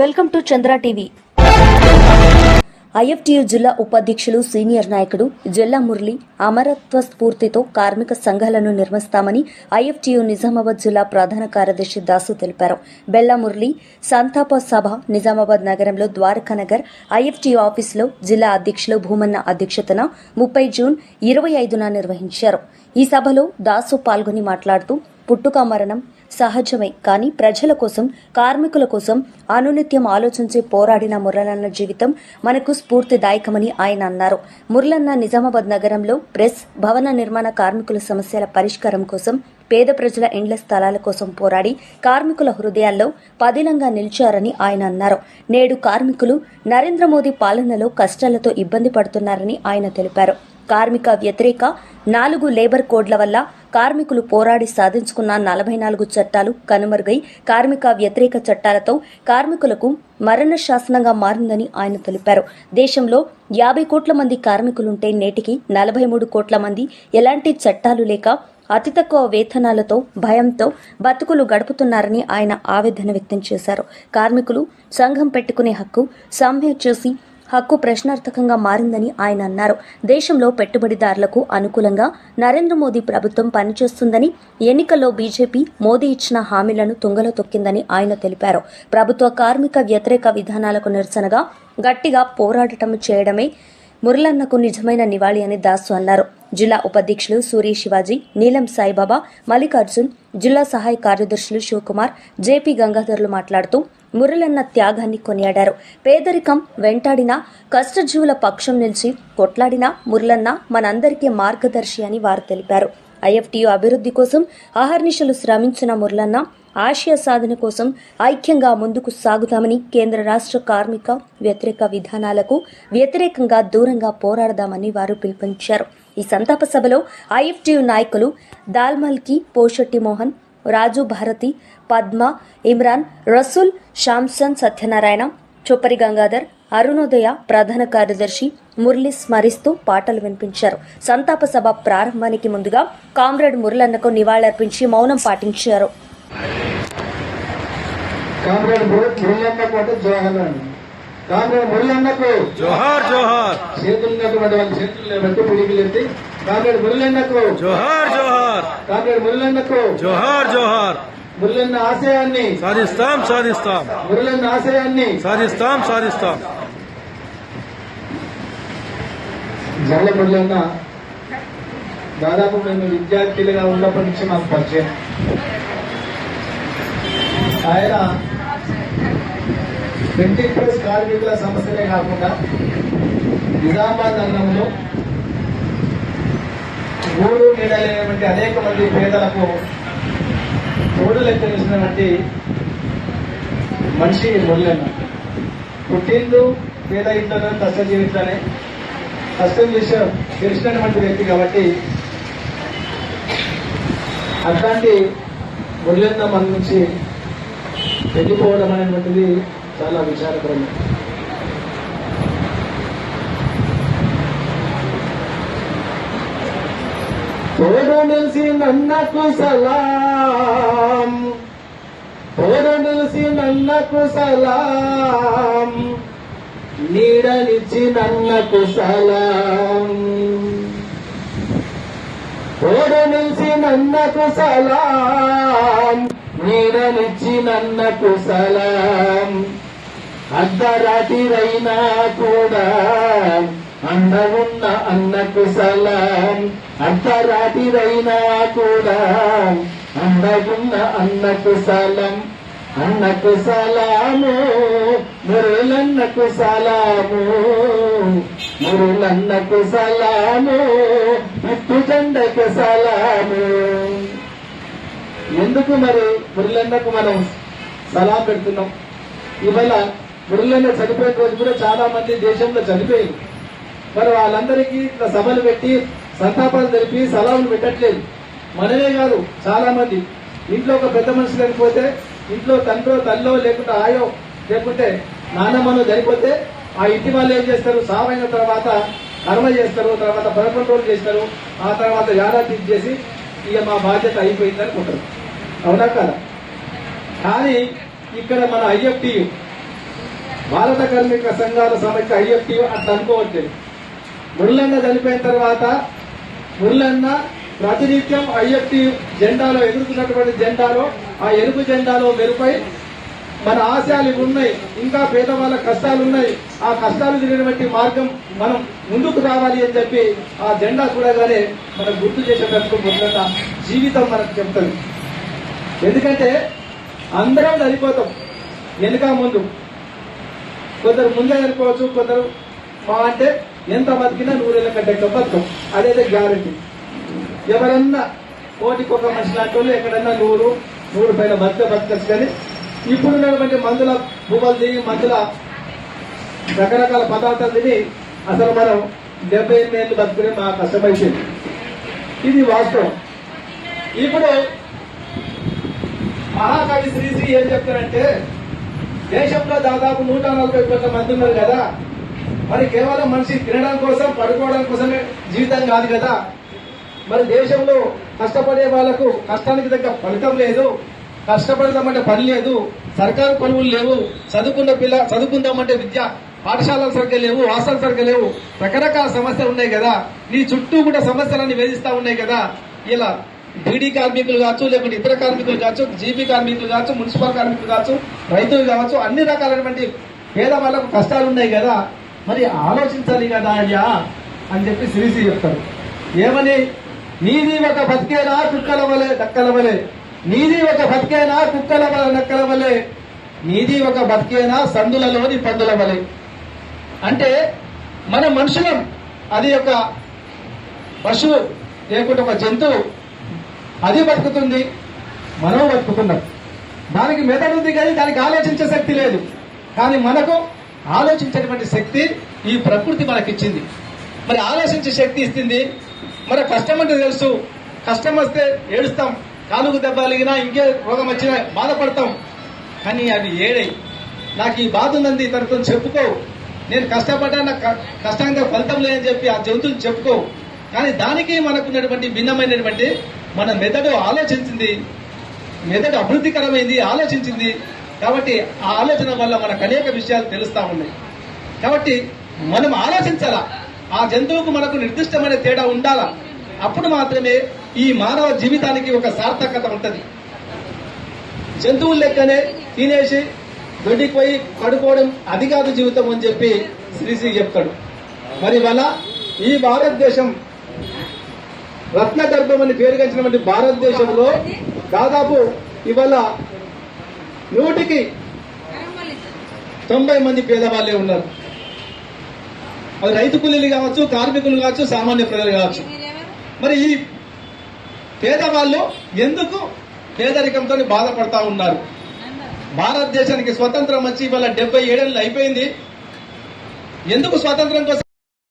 Welcome to Chandra TV. IFTU జిల్లా ఉపాధ్యక్షులు senior నాయకుడు జిల్లా మురళి అమరత్వ స్ఫూర్తితో కార్మిక సంఘాలను నిర్మిస్తామని ఐఎఫ్టియు నిజామాబాద్ జిల్లా ప్రధాన కార్యదర్శి దాసు తెలిపారు. బెల్లా మురళి సంతాప సభ నిజామాబాద్ నగరంలో ద్వారకా నగర్ ఐఎఫ్టియు ఆఫీసులో జిల్లా అధ్యక్షులు భూమన్న అధ్యక్షతన ముప్పై జూన్ ఇరవై ఐదున నిర్వహించారు. ఈ సభలో దాసు పాల్గొని మాట్లాడుతూ పుట్టుక మరణం సహజమే. కానీ ప్రజల కోసం కార్మికుల కోసం అనునిత్యం ఆలోచించి పోరాడిన మురళన్న జీవితం మనకు స్ఫూర్తిదాయకమని ఆయన అన్నారు. మురళన్న నిజామాబాద్ నగరంలో ప్రెస్ భవన నిర్మాణ కార్మికుల సమస్యల పరిష్కారం కోసం పేద ప్రజల ఇండ్ల స్థలాల కోసం పోరాడి కార్మికుల హృదయాల్లో పదిలంగా నిలిచారని ఆయన అన్నారు. నేడు కార్మికులు నరేంద్ర మోదీ పాలనలో కష్టాలతో ఇబ్బంది పడుతున్నారని ఆయన తెలిపారు. కార్మిక వ్యతిరేక నాలుగు లేబర్ కోడ్ల వల్ల కార్మికులు పోరాడి సాధించుకున్న నలభై నాలుగు చట్టాలు కనుమరుగై కార్మిక వ్యతిరేక చట్టాలతో కార్మికులకు మరణ శాసనంగా మారిందని ఆయన తెలిపారు. దేశంలో యాభై కోట్ల మంది కార్మికులుంటే నేటికి నలభై మూడు కోట్ల మంది ఎలాంటి చట్టాలు లేక అతి తక్కువ వేతనాలతో భయంతో బతుకులు గడుపుతున్నారని ఆయన ఆవేదన వ్యక్తం చేశారు. కార్మికులు సంఘం పెట్టుకునే హక్కు సమ్మె చేసి హక్కు ప్రశ్నార్థకంగా మారిందని ఆయన అన్నారు. దేశంలో పెట్టుబడిదారులకు అనుకూలంగా నరేంద్ర మోదీ ప్రభుత్వం పనిచేస్తుందని ఎన్నికల్లో బీజేపీ మోదీ ఇచ్చిన హామీలను తుంగలో తొక్కిందని ఆయన తెలిపారు. ప్రభుత్వ కార్మిక వ్యతిరేక విధానాలకు నిరసనగా గట్టిగా పోరాటం చేయడమే మురళన్నకు నిజమైన నివాళి అని దాసు అన్నారు. జిల్లా ఉపాధ్యక్షులు సూర్య శివాజీ నీలం సాయిబాబా మల్లికార్జున్ జిల్లా సహాయ కార్యదర్శులు శివకుమార్ జేపీ గంగాధర్లు మాట్లాడుతూ మురళన్న త్యాగాన్ని కొనియాడారు. పేదరికం వెంటాడిన కష్టజీవుల పక్షం నిలిచి కొట్లాడిన మురళన్న మనందరికీ మార్గదర్శి అని వారు తెలిపారు. ఐఎఫ్టియు అభివృద్ధి కోసం అహర్నిశలు శ్రమించిన మురళన్న ఆశయ సాధన కోసం ఐక్యంగా ముందుకు సాగుతామని కేంద్ర రాష్ట్ర కార్మిక వ్యతిరేక విధానాలకు వ్యతిరేకంగా దూరంగా పోరాడదామని వారు పిలుపునిచ్చారు. ఈ సంతాప సభలో ఐఎఫ్టియు నాయకులు దాల్మల్కి పోషెట్టి మోహన్ రాజు భారతి పద్మ ఇమ్రాన్ రసూల్ శాంసన్ సత్యనారాయణ చొప్పరి గంగాధర్ అరుణోదయ ప్రధాన కార్యదర్శి మురళి స్మరిస్తూ పాటలు వినిపించారు. సంతాప సభ ప్రారంభానికి ముందుగా కామ్రేడ్ మురళన్నకు నివాళులర్పించి మౌనం పాటించారు. కామ్రేడ్ మురళన్నకు జోహర్ జోహార్. చేతులు ఉన్నటువంటి వాళ్ళ చేతులు లేబట్టి పిడికిలు ఎత్తి కామ్రేడ్ మురళన్నకు జోహార్ జోహార్. కామ్రేడ్ మురళన్నకు జోహార్ జోహార్. మురళన్న ఆశయాన్ని సాధిస్తాం సాధిస్తాం. మురళన్న ఆశయాన్ని సాధిస్తాం సాధిస్తాం. జల్ల మురళన్న దాదాపు మేము విద్యార్థులుగా ఉన్నప్పటి నుంచి మాకు పరిచయం. ఆయన ప్రింటింగ్ ప్లస్ కార్మికుల సమస్యలే కాకుండా నిజామాబాద్ నగరంలో ఊరు నీడలేనటువంటి అనేక మంది పేదలకు తోడు చేసినటువంటి మనిషి మురళన్న. పుట్టిండు పేద ఇంట్లోనే కష్టజీవితానే కష్టం విషయం తెలిసినటువంటి వ్యక్తి కాబట్టి అట్లాంటి మురళన్న మన నుంచి వెళ్ళిపోవడం అనేటువంటిది చాలా విచారకరమే. తోడు నిలిసి నన్నకు సలాం. తోడు నిలిసి నన్నకు సలాం. నీడనిచ్చి నన్నకు సలాం. తోడు నిలిచి నన్నకు సలాం. నీడనిచ్చి నన్నకు సలాం. అర్ధరాత్రిరైనా కూడా అండవున్న అన్నకు సలాం. అర్ధరాత్రిరైనా కూడా అండవున్న అన్నకు సలం. అన్నకు సలాము మురులన్నకు సలాము. మురులన్నకు సలాము ఇత్తు జెండకు సలాము. ఎందుకు మరి మురళన్నకు మనం సలాం పెడుతున్నాం? ఇవాళ మురళన్న చనిపోయిన రోజు కూడా చాలా మంది దేశంలో చనిపోయింది మరి వాళ్ళందరికీ ఇట్లా సభలు పెట్టి సంతాపాలు తెలిపి సలాములు పెట్టట్లేదు. మనమే కాదు చాలా మంది. ఇంట్లో ఒక పెద్ద మనిషి లేకపోతే ఇంట్లో తండ్రో తల్లో లేకుంటే ఆయో లేకుంటే నాన్నమ్మనో చనిపోతే ఆ ఇంటి వాళ్ళు ఏం చేస్తారు? సావైన తర్వాత కర్మ చేస్తారు తర్వాత పదకొండు రోజులు చేస్తారు ఆ తర్వాత యాదాది చేసి ఇక మా బాధ్యత అయిపోయింది అనుకుంటారు. అవునా కదా? కానీ ఇక్కడ మన ఐఎఫ్టి భారత కార్మిక సంఘాల సమైక్య ఐఎఫ్టీ అట్లా అనుకోవచ్చు మురళన్న చనిపోయిన తర్వాత మురళన్న ప్రాతినిధ్యం ఐఎఫ్టీ జెండాలో ఎదుర్కొన్నటువంటి జెండాలో ఆ ఎరుపు జెండాలో మెరుపై మన ఆశయాలు ఉన్నాయి. ఇంకా పేదవాళ్ళ కష్టాలు ఉన్నాయి. ఆ కష్టాలు తిరిగినటువంటి మార్గం మనం ముందుకు రావాలి అని చెప్పి ఆ జెండా చూడగానే మనం గుర్తు చేసేటట్టు ముందట జీవితం మనకు చెప్తుంది ఎందుకంటే అందరం చనిపోతాం. వెనుక ముందు కొందరు ముందే చనిపోవచ్చు కొందరు మా అంటే ఎంత బతికినా నూరేళ్ళ కంటే ఎక్కువ అదైతే గ్యారంటీ. ఎవరన్నా కోటికి ఒక మనిషి లాంటి వాళ్ళు ఎక్కడన్నా నూరు నూరు పైన బతిక బతకచ్చు కానీ ఇప్పుడు ఉన్నటువంటి మందుల భూమలు తిని మందుల రకరకాల పదార్థాలు తిని అసలు మనం డెబ్బై ఎనిమిది ఏళ్ళు బతుకునే మా కష్టమైపోయింది. ఇది వాస్తవం. ఇప్పుడు మహాకవి శ్రీశ్రీ ఏం చెప్తారంటే దేశంలో దాదాపు నూట నలభై కోట్ల మంది ఉన్నారు కదా. మరి కేవలం మనిషి తినడం కోసం పడుకోవడం కోసమే జీవితం కాదు కదా. మరి దేశంలో కష్టపడే వాళ్ళకు కష్టానికి తగ్గ ఫలితం లేదు. కష్టపడదామంటే పని లేదు. సర్కారు పనులు లేవు. చదువుకున్న పిల్ల చదువుకుందామంటే విద్య పాఠశాలలు సరిగ్గా లేవు హాస్టల్ సరిగ్గా లేవు. రకరకాల సమస్యలు ఉన్నాయి కదా. నీ చుట్టూ కూడా సమస్యలన్నీ వేధిస్తూ ఉన్నాయి కదా. ఇలా బీడీ కార్మికులు కావచ్చు లేకుంటే ఇతర కార్మికులు కావచ్చు జీబీ కార్మికులు కావచ్చు మున్సిపల్ కార్మికులు కావచ్చు రైతులు కావచ్చు అన్ని రకాలైనటువంటి పేద వాళ్ళకు కష్టాలు ఉన్నాయి కదా. మరి ఆలోచించాలి కదా అయ్యా అని చెప్పి శ్రీశ్రీ చెప్తారు. ఏమని? నీది ఒక బతికేనా కుక్కల వలె డక్కల వలె. నీది ఒక బతికేనా కుక్కల వలె నక్కల వలె. నీది ఒక బతికేనా సందులలోని పందుల వలె. అంటే మన మనుషులం అది ఒక పశువు లేకుంటే ఒక జంతువు అది బతుకుతుంది మనం బతుకుతున్నాం. దానికి మెదడు ఉంది కానీ దానికి ఆలోచించే శక్తి లేదు. కానీ మనకు ఆలోచించేటువంటి శక్తి ఈ ప్రకృతి మనకిచ్చింది. మరి ఆలోచించే శక్తి ఇస్తుంది. మరి కష్టం అంటే తెలుసు. కష్టం వస్తే ఏడుస్తాం. కాలుగు దెబ్బలిగినా ఇంకే రోగం వచ్చినా బాధపడతాం. కానీ అవి ఏడై నాకు ఈ బాధ ఉందండి తనతో చెప్పుకోవు నేను కష్టపడ్డా నాకు క- కష్టంగా ఫలితం లేదని చెప్పి ఆ జంతువులు చెప్పుకోవు కానీ దానికి మనకున్నటువంటి భిన్నమైనటువంటి మన మెదడు ఆలోచించింది. మెదడు అభివృద్ధికరమైంది ఆలోచించింది. కాబట్టి ఆ ఆలోచన వల్ల మనకు అనేక విషయాలు తెలుస్తా ఉన్నాయి. కాబట్టి మనం ఆలోచించాలా? ఆ జంతువుకు మనకు నిర్దిష్టమైన తేడా ఉండాలా? అప్పుడు మాత్రమే ఈ మానవ జీవితానికి ఒక సార్థకత ఉంటుంది. జంతువుల లెక్కనే తినేసి దొడ్డికి పోయి పడుకోవడం అది కాదు జీవితం అని చెప్పి శ్రీశ్రీ చెప్తాడు. మరి వల్ల ఈ భారతదేశం రత్న గర్భం అని పేరుగంచినటువంటి భారతదేశంలో దాదాపు ఇవాళ నూటికి తొంభై మంది పేదవాళ్ళే ఉన్నారు. అది రైతు కూలీలు కావచ్చు కార్మికులు కావచ్చు సామాన్య ప్రజలు కావచ్చు. మరి ఈ పేదవాళ్ళు ఎందుకు పేదరికంతో బాధపడతా ఉన్నారు? భారతదేశానికి స్వతంత్రం వచ్చి ఇవాళ డెబ్బై ఏడేళ్ళు అయిపోయింది. ఎందుకు స్వాతంత్రం కోసం